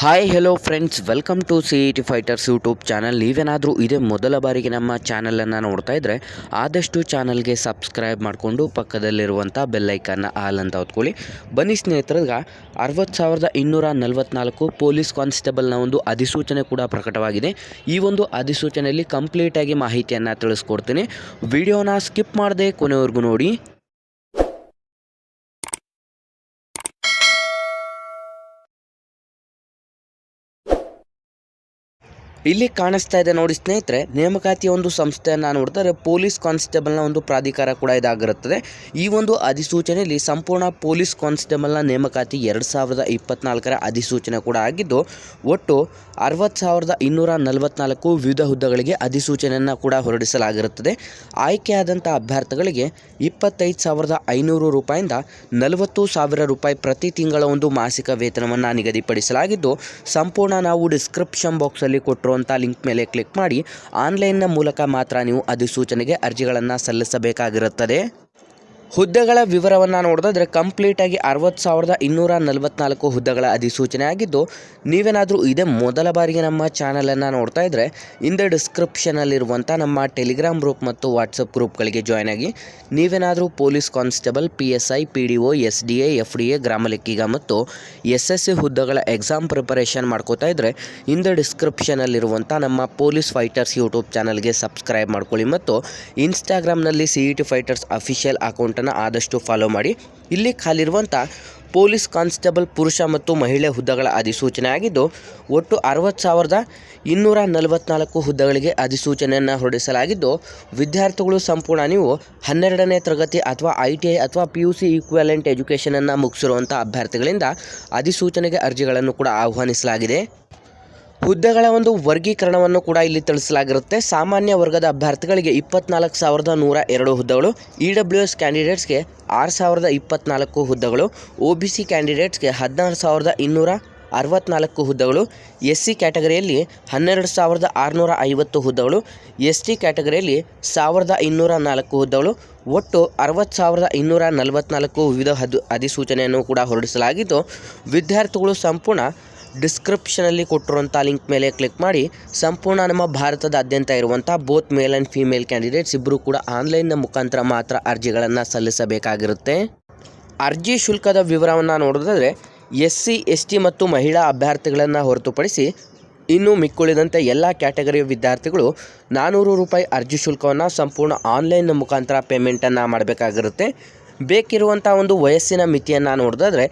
Hi hello friends welcome to C T fighters YouTube channel ನೀವೇನಾದರೂ ಇದೇ ಮೊದಲ ಬಾರಿಗೆ ನಮ್ಮ ಚಾನಲನ್ನು ನೋಡ್ತಾ ಇದ್ದರೆ ಆದಷ್ಟು ಚಾನಲ್ಗೆ ಸಬ್ಸ್ಕ್ರೈಬ್ ಮಾಡಿಕೊಂಡು ಪಕ್ಕದಲ್ಲಿರುವಂಥ ಬೆಲ್ಲೈಕನ್ನ ಆಲ್ ಅಂತ ಹೊತ್ಕೊಳ್ಳಿ. ಬನ್ನಿ ಸ್ನೇಹಿತರಿಗೆ ಅರವತ್ತು ಸಾವಿರದ ಇನ್ನೂರ ನಲವತ್ನಾಲ್ಕು ಪೊಲೀಸ್ ಕಾನ್ಸ್ಟೇಬಲ್ನ ಒಂದು ಅಧಿಸೂಚನೆ ಕೂಡ ಪ್ರಕಟವಾಗಿದೆ. ಈ ಒಂದು ಅಧಿಸೂಚನೆಯಲ್ಲಿ ಕಂಪ್ಲೀಟಾಗಿ ಮಾಹಿತಿಯನ್ನು ತಿಳಿಸ್ಕೊಡ್ತೀನಿ. ವಿಡಿಯೋನ ಸ್ಕಿಪ್ ಮಾಡದೆ ಕೊನೆವರೆಗೂ ನೋಡಿ. ಇಲ್ಲಿ ಕಾಣಿಸ್ತಾ ಇದೆ ನೋಡಿ ಸ್ನೇಹಿತರೆ, ನೇಮಕಾತಿಯ ಒಂದು ಸಂಸ್ಥೆಯನ್ನು ನೋಡ್ತಾರೆ, ಪೊಲೀಸ್ ಕಾನ್ಸ್ಟೇಬಲ್ನ ಒಂದು ಪ್ರಾಧಿಕಾರ ಕೂಡ ಇದಾಗಿರುತ್ತದೆ. ಈ ಒಂದು ಅಧಿಸೂಚನೆಯಲ್ಲಿ ಸಂಪೂರ್ಣ ಪೊಲೀಸ್ ಕಾನ್ಸ್ಟೇಬಲ್ನ ನೇಮಕಾತಿ ಎರಡು ಸಾವಿರದ ಇಪ್ಪತ್ನಾಲ್ಕರ ಅಧಿಸೂಚನೆ ಕೂಡ ಆಗಿದ್ದು, ಒಟ್ಟು ಅರವತ್ತು ಸಾವಿರದ ಇನ್ನೂರ ನಲವತ್ನಾಲ್ಕು ವಿವಿಧ ಹುದ್ದೆಗಳಿಗೆ ಅಧಿಸೂಚನೆಯನ್ನು ಕೂಡ ಹೊರಡಿಸಲಾಗಿರುತ್ತದೆ. ಆಯ್ಕೆಯಾದಂಥ ಅಭ್ಯರ್ಥಿಗಳಿಗೆ ಇಪ್ಪತ್ತೈದು ಸಾವಿರದ ಐನೂರು ರೂಪಾಯಿಂದ ನಲವತ್ತು ಸಾವಿರ ರೂಪಾಯಿ ಪ್ರತಿ ತಿಂಗಳ ಒಂದು ಮಾಸಿಕ ವೇತನವನ್ನು ನಿಗದಿಪಡಿಸಲಾಗಿದ್ದು, ಸಂಪೂರ್ಣ ನಾವು ಡಿಸ್ಕ್ರಿಪ್ಷನ್ ಬಾಕ್ಸಲ್ಲಿ ಕೊಟ್ಟಿರುವಂಥ ಲಿಂಕ್ ಮೇಲೆ ಕ್ಲಿಕ್ ಮಾಡಿ ಆನ್ಲೈನ್ನ ಮೂಲಕ ಮಾತ್ರ ನೀವು ಅಧಿಸೂಚನೆಗೆ ಅರ್ಜಿಗಳನ್ನು ಸಲ್ಲಿಸಬೇಕಾಗಿರುತ್ತದೆ. ಹುದ್ದೆಗಳ ವಿವರವನ್ನು ನೋಡೋದಾದರೆ ಕಂಪ್ಲೀಟಾಗಿ ಅರವತ್ತು ಸಾವಿರದ ಇನ್ನೂರ ನಲವತ್ನಾಲ್ಕು ಹುದ್ದೆಗಳ ಅಧಿಸೂಚನೆ ಆಗಿದ್ದು, ನೀವೇನಾದರೂ ಇದೇ ಮೊದಲ ಬಾರಿಗೆ ನಮ್ಮ ಚಾನಲನ್ನು ನೋಡ್ತಾ ಇದ್ದರೆ ಇಂದ ಡಿಸ್ಕ್ರಿಪ್ಷನಲ್ಲಿರುವಂಥ ನಮ್ಮ ಟೆಲಿಗ್ರಾಮ್ ಗ್ರೂಪ್ ಮತ್ತು ವಾಟ್ಸಪ್ ಗ್ರೂಪ್ಗಳಿಗೆ ಜಾಯ್ನ್ ಆಗಿ, ನೀವೇನಾದರೂ police constable P S I P D O S D A F D A ಗ್ರಾಮ ಲೆಕ್ಕಿಗ ಮತ್ತು ಎಸ್ ಎಸ್ ಸಿ ಹುದ್ದೆಗಳ ಎಕ್ಸಾಮ್ ಪ್ರಿಪರೇಷನ್ ಮಾಡ್ಕೋತಾ ಇದ್ದರೆ ಇಂದ ಡಿಸ್ಕ್ರಿಪ್ಷನಲ್ಲಿರುವಂಥ ನಮ್ಮ ಪೊಲೀಸ್ ಫೈಟರ್ಸ್ ಯೂಟ್ಯೂಬ್ ಚಾನಲ್ಗೆ ಸಬ್ಸ್ಕ್ರೈಬ್ ಮಾಡ್ಕೊಳ್ಳಿ ಮತ್ತು ಇನ್ಸ್ಟಾಗ್ರಾಮ್ನಲ್ಲಿ C E T fighters official ಅಕೌಂಟನ್ನು ಆದಷ್ಟು ಫಾಲೋ ಮಾಡಿ. ಇಲ್ಲಿ ಖಾಲಿರುವಂಥ ಪೊಲೀಸ್ ಕಾನ್ಸ್ಟೇಬಲ್ ಪುರುಷ ಮತ್ತು ಮಹಿಳೆ ಹುದ್ದೆಗಳ ಅಧಿಸೂಚನೆ ಆಗಿದ್ದು ಒಟ್ಟು ಅರವತ್ತು ಸಾವಿರದ ಇನ್ನೂರ ನಲವತ್ನಾಲ್ಕು ಹುದ್ದೆಗಳಿಗೆ ಅಧಿಸೂಚನೆಯನ್ನು ಹೊರಡಿಸಲಾಗಿದ್ದು, ವಿದ್ಯಾರ್ಥಿಗಳು ಸಂಪೂರ್ಣ ನೀವು ಹನ್ನೆರಡನೇ ತರಗತಿ ಅಥವಾ ಐ ಟಿ ಐ ಅಥವಾ ಪಿ ಯು ಸಿ ಈಕ್ವಾಲೆಂಟ್ ಎಜುಕೇಷನನ್ನು ಮುಗಿಸಿರುವಂಥ ಅಭ್ಯರ್ಥಿಗಳಿಂದ ಅಧಿಸೂಚನೆಗೆ ಅರ್ಜಿಗಳನ್ನು ಕೂಡ ಆಹ್ವಾನಿಸಲಾಗಿದೆ. ಹುದ್ದೆಗಳ ಒಂದು ವರ್ಗೀಕರಣವನ್ನು ಕೂಡ ಇಲ್ಲಿ ತಿಳಿಸಲಾಗಿರುತ್ತೆ. ಸಾಮಾನ್ಯ ವರ್ಗದ ಅಭ್ಯರ್ಥಿಗಳಿಗೆ ಇಪ್ಪತ್ನಾಲ್ಕು ಸಾವಿರದ ನೂರ ಎರಡು ಹುದ್ದೆಗಳು ಇ ಡಬ್ಲ್ಯೂ ಎಸ್ ಕ್ಯಾಂಡಿಡೇಟ್ಸ್ಗೆ ಆರು ಸಾವಿರದ ಇಪ್ಪತ್ನಾಲ್ಕು ಹುದ್ದೆಗಳು ಒ ಬಿ ಸಿ ಕ್ಯಾಂಡಿಡೇಟ್ಸ್ಗೆ ಹದಿನಾರು ಸಾವಿರದ ಇನ್ನೂರ ಅರವತ್ನಾಲ್ಕು ಹುದ್ದೆಗಳು ಎಸ್ ಸಿ ಕ್ಯಾಟಗರಿಯಲ್ಲಿ ಹನ್ನೆರಡು ಸಾವಿರದ ಆರುನೂರ ಐವತ್ತು ಹುದ್ದೆಗಳು ಎಸ್ ಟಿ ಕ್ಯಾಟಗರಿಯಲ್ಲಿ ಸಾವಿರದ ಇನ್ನೂರ ನಾಲ್ಕು ಹುದ್ದೆಗಳು, ಒಟ್ಟು ಅರವತ್ತು ಸಾವಿರದ ಇನ್ನೂರ ನಲವತ್ನಾಲ್ಕು ವಿವಿಧ ಅಧಿಸೂಚನೆಯನ್ನು ಕೂಡ ಹೊರಡಿಸಲಾಗಿದ್ದು, ವಿದ್ಯಾರ್ಥಿಗಳು ಸಂಪೂರ್ಣ ಡಿಸ್ಕ್ರಿಪ್ಷನಲ್ಲಿ ಕೊಟ್ಟಿರುವಂಥ ಲಿಂಕ್ ಮೇಲೆ ಕ್ಲಿಕ್ ಮಾಡಿ, ಸಂಪೂರ್ಣ ನಮ್ಮ ಭಾರತದಾದ್ಯಂತ ಇರುವಂಥ both male and female candidates ಇಬ್ಬರು ಕೂಡ ಆನ್ಲೈನ್ನ ಮುಖಾಂತರ ಮಾತ್ರ ಅರ್ಜಿಗಳನ್ನು ಸಲ್ಲಿಸಬೇಕಾಗಿರುತ್ತೆ. ಅರ್ಜಿ ಶುಲ್ಕದ ವಿವರವನ್ನು ನೋಡೋದಾದರೆ ಎಸ್ ಸಿ ಎಸ್ ಟಿ ಮತ್ತು ಮಹಿಳಾ ಅಭ್ಯರ್ಥಿಗಳನ್ನು ಹೊರತುಪಡಿಸಿ ಇನ್ನು ಮಿಕ್ಕುಳಿದಂತೆ ಎಲ್ಲ ಕ್ಯಾಟಗರಿಯ ವಿದ್ಯಾರ್ಥಿಗಳು ನಾನ್ನೂರು ರೂಪಾಯಿ ಅರ್ಜಿ ಶುಲ್ಕವನ್ನು ಸಂಪೂರ್ಣ ಆನ್ಲೈನ್ ಮುಖಾಂತರ ಪೇಮೆಂಟನ್ನು ಮಾಡಬೇಕಾಗಿರುತ್ತೆ. ಬೇಕಿರುವಂಥ ಒಂದು ವಯಸ್ಸಿನ ಮಿತಿಯನ್ನು ನೋಡೋದಾದರೆ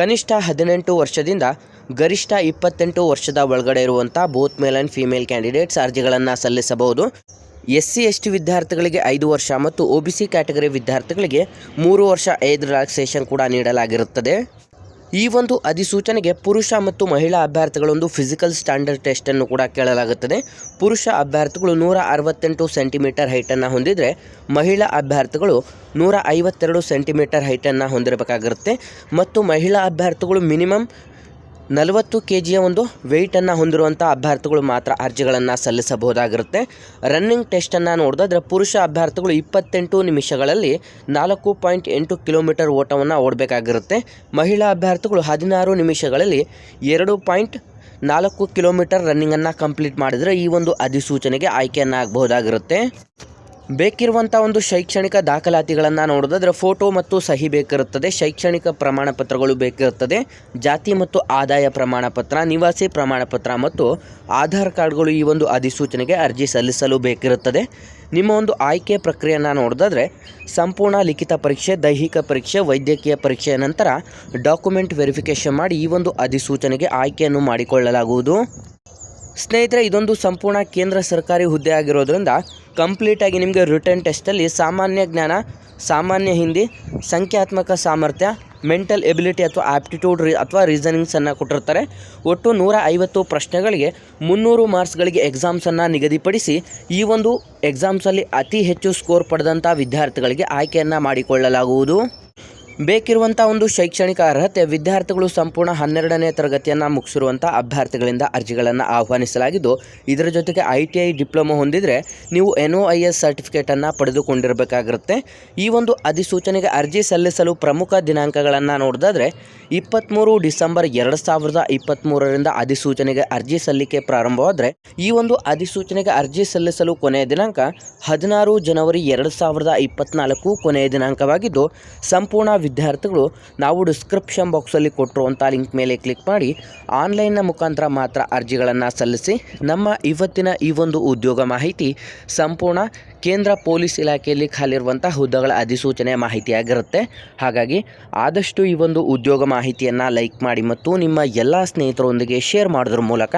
ಕನಿಷ್ಠ ಹದಿನೆಂಟು ವರ್ಷದಿಂದ ಗರಿಷ್ಠ ಇಪ್ಪತ್ತೆಂಟು ವರ್ಷದ ಒಳಗಡೆ ಇರುವಂಥ both male and female candidates ಅರ್ಜಿಗಳನ್ನು ಸಲ್ಲಿಸಬಹುದು. ಎಸ್ ಸಿ ಎಸ್ ಟಿ ವಿದ್ಯಾರ್ಥಿಗಳಿಗೆ ಐದು ವರ್ಷ ಮತ್ತು ಒ ಬಿ ಸಿ ಕ್ಯಾಟಗರಿ ವಿದ್ಯಾರ್ಥಿಗಳಿಗೆ ಮೂರು ವರ್ಷ ಏಜ್ ರಿಲ್ಯಾಕ್ಸೇಷನ್ ಕೂಡ ನೀಡಲಾಗಿರುತ್ತದೆ. ಈ ಒಂದು ಅಧಿಸೂಚನೆಗೆ ಪುರುಷ ಮತ್ತು ಮಹಿಳಾ ಅಭ್ಯರ್ಥಿಗಳೊಂದು ಫಿಸಿಕಲ್ ಸ್ಟ್ಯಾಂಡರ್ಡ್ ಟೆಸ್ಟನ್ನು ಕೂಡ ಕೇಳಲಾಗುತ್ತದೆ. ಪುರುಷ ಅಭ್ಯರ್ಥಿಗಳು ನೂರ ಅರವತ್ತೆಂಟು ಸೆಂಟಿಮೀಟರ್ ಹೈಟನ್ನು ಹೊಂದಿದರೆ, ಮಹಿಳಾ ಅಭ್ಯರ್ಥಿಗಳು ನೂರ ಐವತ್ತೆರಡು ಸೆಂಟಿಮೀಟರ್ ಹೈಟನ್ನು ಹೊಂದಿರಬೇಕಾಗಿರುತ್ತೆ. ಮತ್ತು ಮಹಿಳಾ ಅಭ್ಯರ್ಥಿಗಳು ಮಿನಿಮಮ್ ನಲವತ್ತು ಕೆ ಜಿಯ ಒಂದು ವೆಯ್ಟನ್ನು ಹೊಂದಿರುವಂಥ ಅಭ್ಯರ್ಥಿಗಳು ಮಾತ್ರ ಅರ್ಜಿಗಳನ್ನು ಸಲ್ಲಿಸಬಹುದಾಗಿರುತ್ತೆ. ರನ್ನಿಂಗ್ ಟೆಸ್ಟನ್ನು ನೋಡಿದ್ರೆ ಪುರುಷ ಅಭ್ಯರ್ಥಿಗಳು ಇಪ್ಪತ್ತೆಂಟು ನಿಮಿಷಗಳಲ್ಲಿ ನಾಲ್ಕು ಪಾಯಿಂಟ್ ಎಂಟು ಕಿಲೋಮೀಟರ್ ಓಟವನ್ನು ಓಡಬೇಕಾಗಿರುತ್ತೆ. ಮಹಿಳಾ ಅಭ್ಯರ್ಥಿಗಳು ಹದಿನಾರು ನಿಮಿಷಗಳಲ್ಲಿ ಎರಡು ಪಾಯಿಂಟ್ ನಾಲ್ಕು ಕಿಲೋಮೀಟರ್ ರನ್ನಿಂಗನ್ನು ಕಂಪ್ಲೀಟ್ ಮಾಡಿದರೆ ಈ ಒಂದು ಅಧಿಸೂಚನೆಗೆ ಆಯ್ಕೆಯನ್ನು ಆಗಬಹುದಾಗಿರುತ್ತೆ. ಬೇಕಿರುವಂಥ ಒಂದು ಶೈಕ್ಷಣಿಕ ದಾಖಲಾತಿಗಳನ್ನು ನೋಡೋದಾದ್ರೆ ಫೋಟೋ ಮತ್ತು ಸಹಿ ಬೇಕಿರುತ್ತದೆ, ಶೈಕ್ಷಣಿಕ ಪ್ರಮಾಣ ಪತ್ರಗಳು ಬೇಕಿರುತ್ತದೆ, ಜಾತಿ ಮತ್ತು ಆದಾಯ ಪ್ರಮಾಣ ಪತ್ರ ನಿವಾಸಿ ಪ್ರಮಾಣ ಪತ್ರ ಮತ್ತು ಆಧಾರ್ ಕಾರ್ಡ್ಗಳು ಈ ಒಂದು ಅಧಿಸೂಚನೆಗೆ ಅರ್ಜಿ ಸಲ್ಲಿಸಲು ಬೇಕಿರುತ್ತದೆ. ನಿಮ್ಮ ಒಂದು ಆಯ್ಕೆ ಪ್ರಕ್ರಿಯೆಯನ್ನು ನೋಡೋದಾದ್ರೆ ಸಂಪೂರ್ಣ ಲಿಖಿತ ಪರೀಕ್ಷೆ, ದೈಹಿಕ ಪರೀಕ್ಷೆ, ವೈದ್ಯಕೀಯ ಪರೀಕ್ಷೆಯ ನಂತರ ಡಾಕ್ಯುಮೆಂಟ್ ವೆರಿಫಿಕೇಷನ್ ಮಾಡಿ ಈ ಒಂದು ಅಧಿಸೂಚನೆಗೆ ಆಯ್ಕೆಯನ್ನು ಮಾಡಿಕೊಳ್ಳಲಾಗುವುದು. ಸ್ನೇಹಿತರೆ, ಇದೊಂದು ಸಂಪೂರ್ಣ ಕೇಂದ್ರ ಸರ್ಕಾರಿ ಹುದ್ದೆ ಆಗಿರೋದ್ರಿಂದ ಕಂಪ್ಲೀಟಾಗಿ ನಿಮಗೆ ರಿಟರ್ನ್ ಟೆಸ್ಟಲ್ಲಿ ಸಾಮಾನ್ಯ ಜ್ಞಾನ, ಸಾಮಾನ್ಯ ಹಿಂದಿ, ಸಂಖ್ಯಾತ್ಮಕ ಸಾಮರ್ಥ್ಯ ಮೆಂಟಲ್ ಎಬಿಲಿಟಿ ಅಥವಾ ಆಪ್ಟಿಟ್ಯೂಡ್ ರೀ ಅಥವಾ ರೀಸನಿಂಗ್ಸನ್ನು ಕೊಟ್ಟಿರ್ತಾರೆ. ಒಟ್ಟು ನೂರ ಐವತ್ತು ಪ್ರಶ್ನೆಗಳಿಗೆ ಮುನ್ನೂರು ಮಾರ್ಕ್ಸ್ಗಳಿಗೆ ಎಕ್ಸಾಮ್ಸನ್ನು ನಿಗದಿಪಡಿಸಿ ಈ ಒಂದು ಎಕ್ಸಾಮ್ಸಲ್ಲಿ ಅತಿ ಹೆಚ್ಚು ಸ್ಕೋರ್ ಪಡೆದಂಥ ವಿದ್ಯಾರ್ಥಿಗಳಿಗೆ ಆಯ್ಕೆಯನ್ನು ಮಾಡಿಕೊಳ್ಳಲಾಗುವುದು. ಬೇಕಿರುವಂಥ ಒಂದು ಶೈಕ್ಷಣಿಕ ಅರ್ಹತೆ ವಿದ್ಯಾರ್ಥಿಗಳು ಸಂಪೂರ್ಣ ಹನ್ನೆರಡನೇ ತರಗತಿಯನ್ನು ಮುಗಿಸಿರುವಂಥ ಅಭ್ಯರ್ಥಿಗಳಿಂದ ಅರ್ಜಿಗಳನ್ನು ಆಹ್ವಾನಿಸಲಾಗಿದ್ದು, ಇದರ ಜೊತೆಗೆ ಐ ಟಿ ಐ ಡಿಪ್ಲೊಮೊ ಹೊಂದಿದರೆ ನೀವು ಎನ್ ಒ ಐ ಎಸ್ ಸರ್ಟಿಫಿಕೇಟನ್ನು ಪಡೆದುಕೊಂಡಿರಬೇಕಾಗಿರುತ್ತೆ. ಈ ಒಂದು ಅಧಿಸೂಚನೆಗೆ ಅರ್ಜಿ ಸಲ್ಲಿಸಲು ಪ್ರಮುಖ ದಿನಾಂಕಗಳನ್ನು ನೋಡಿದಾದರೆ ಇಪ್ಪತ್ತ್ಮೂರು ಡಿಸೆಂಬರ್ ಎರಡು ಸಾವಿರದ ಇಪ್ಪತ್ತ್ಮೂರರಿಂದ ಅಧಿಸೂಚನೆಗೆ ಅರ್ಜಿ ಸಲ್ಲಿಕೆ ಪ್ರಾರಂಭವಾದರೆ, ಈ ಒಂದು ಅಧಿಸೂಚನೆಗೆ ಅರ್ಜಿ ಸಲ್ಲಿಸಲು ಕೊನೆಯ ದಿನಾಂಕ ಹದಿನಾರು ಜನವರಿ ಎರಡು ಸಾವಿರದ ಇಪ್ಪತ್ತ್ನಾಲ್ಕು ಕೊನೆಯ ದಿನಾಂಕವಾಗಿದ್ದು, ಸಂಪೂರ್ಣ ವಿದ್ಯಾರ್ಥಿಗಳು ನಾವು ಡಿಸ್ಕ್ರಿಪ್ಷನ್ ಬಾಕ್ಸಲ್ಲಿ ಕೊಟ್ಟಿರುವಂಥ ಲಿಂಕ್ ಮೇಲೆ ಕ್ಲಿಕ್ ಮಾಡಿ ಆನ್ಲೈನ್ನ ಮುಖಾಂತರ ಮಾತ್ರ ಅರ್ಜಿಗಳನ್ನು ಸಲ್ಲಿಸಿ ನಮ್ಮ ಇವತ್ತಿನ ಈ ಒಂದು ಉದ್ಯೋಗ ಮಾಹಿತಿ ಸಂಪೂರ್ಣ ಕೇಂದ್ರ ಪೊಲೀಸ್ ಇಲಾಖೆಯಲ್ಲಿ ಖಾಲಿರುವಂಥ ಹುದ್ದೆಗಳ ಅಧಿಸೂಚನೆ ಮಾಹಿತಿಯಾಗಿರುತ್ತೆ. ಹಾಗಾಗಿ ಆದಷ್ಟು ಈ ಒಂದು ಉದ್ಯೋಗ ಮಾಹಿತಿಯನ್ನು ಲೈಕ್ ಮಾಡಿ ಮತ್ತು ನಿಮ್ಮ ಎಲ್ಲ ಸ್ನೇಹಿತರೊಂದಿಗೆ ಶೇರ್ ಮಾಡೋದ್ರ ಮೂಲಕ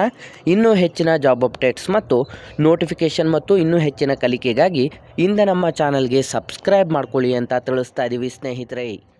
ಇನ್ನೂ ಹೆಚ್ಚಿನ ಜಾಬ್ ಅಪ್ಡೇಟ್ಸ್ ಮತ್ತು ನೋಟಿಫಿಕೇಷನ್ ಮತ್ತು ಇನ್ನೂ ಹೆಚ್ಚಿನ ಕಲಿಕೆಗಾಗಿ ಇಂದ ನಮ್ಮ ಚಾನಲ್ಗೆ ಸಬ್ಸ್ಕ್ರೈಬ್ ಮಾಡ್ಕೊಳ್ಳಿ ಅಂತ ತಿಳಿಸ್ತಾ ಇದ್ದೀವಿ ಸ್ನೇಹಿತರೆ.